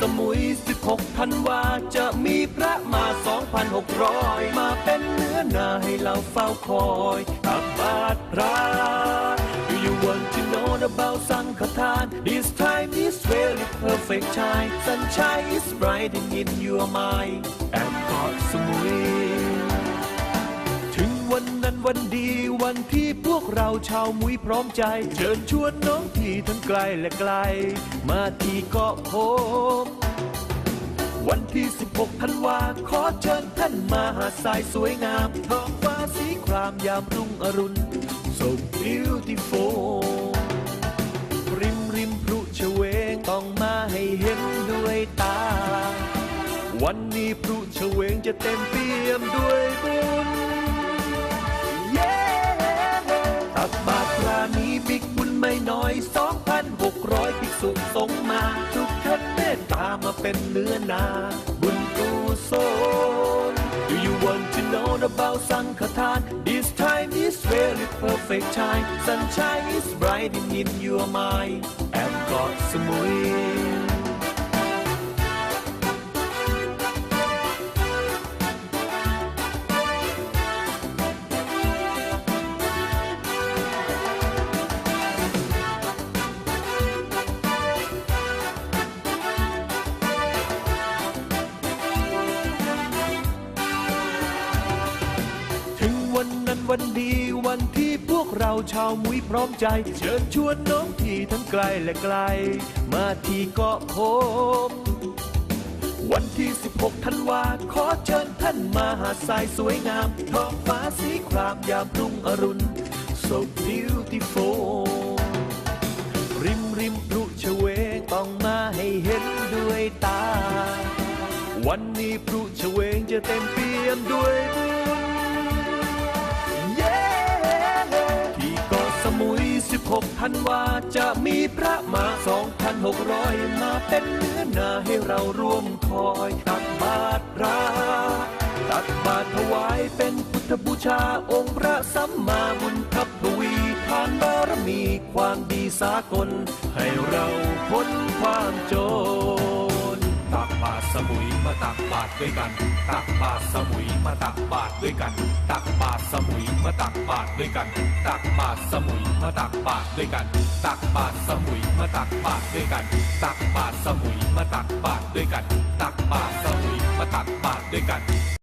สมุย 16 ธันวา จะมีพระมา 2,600 มาเป็นเนื้อนาให้เราเฝ้าคอยตับบาตรพระ Do you want to know about สังฆทาน This time is very perfect time Sunshine is brightening in your mind and God สมุย วันนั้นวันดีวันที่พวกเราชาวมุ้ยพร้อมใจ เชิญชวนน้องที่ทั้งไกลและไกล มาที่เกาะโพมวันที่ 16 ธันวา ขอเชิญท่านมาหาดทรายสวยงามท้องฟ้าสีครามยามรุ่งอรุณ so beautiful ริมริมพรุชเวงต้องมาให้เห็นด้วยตา วันนี้พรุชเวงจะเต็มเปี่ยมด้วยบุญ about สังฆทาน This time is very perfect time Sunshine is brightening in your mind and God ส วันดีวันที่พวกเราชาวมุ้ยพร้อมใจ เชิญชวนน้องที่ทั้งไกลและไกล มาที่เกาะโพมวันที่ 16 ธันวา ขอเชิญท่านมาหาทรายสวยงาม ท้องฟ้าสีครามยามรุ่งอรุณ so beautiful ริมริมพรุชเวงต้องมาให้เห็นด้วยตา วันนี้พรุชเวงจะเต็มเปี่ยมด้วย 16ธันวาจะมีพระมา 2,600 มาเป็นเนื้อนาให้เราร่วมคอยตักบาตรพระตักบาตรถวายเป็นพุทธบูชาองค์พระสัมมาบุญทัพทวีทานบารมีความดีสากล ให้เราพ้นความโจน บาตรสมุยมาตักบาตรด้วยกัน ตักบาตรสมุยมาตักบาตรด้วยกัน ตักบาตรสมุยมาตักบาตรด้วยกัน ตักบาตรสมุยมาตักบาตรด้วยกัน ตักบาตรสมุยมาตักบาตรด้วยกัน ตักบาตรสมุยมาตักบาตรด้วยกัน ตักบาตรสมุยมาตักบาตรด้วยกัน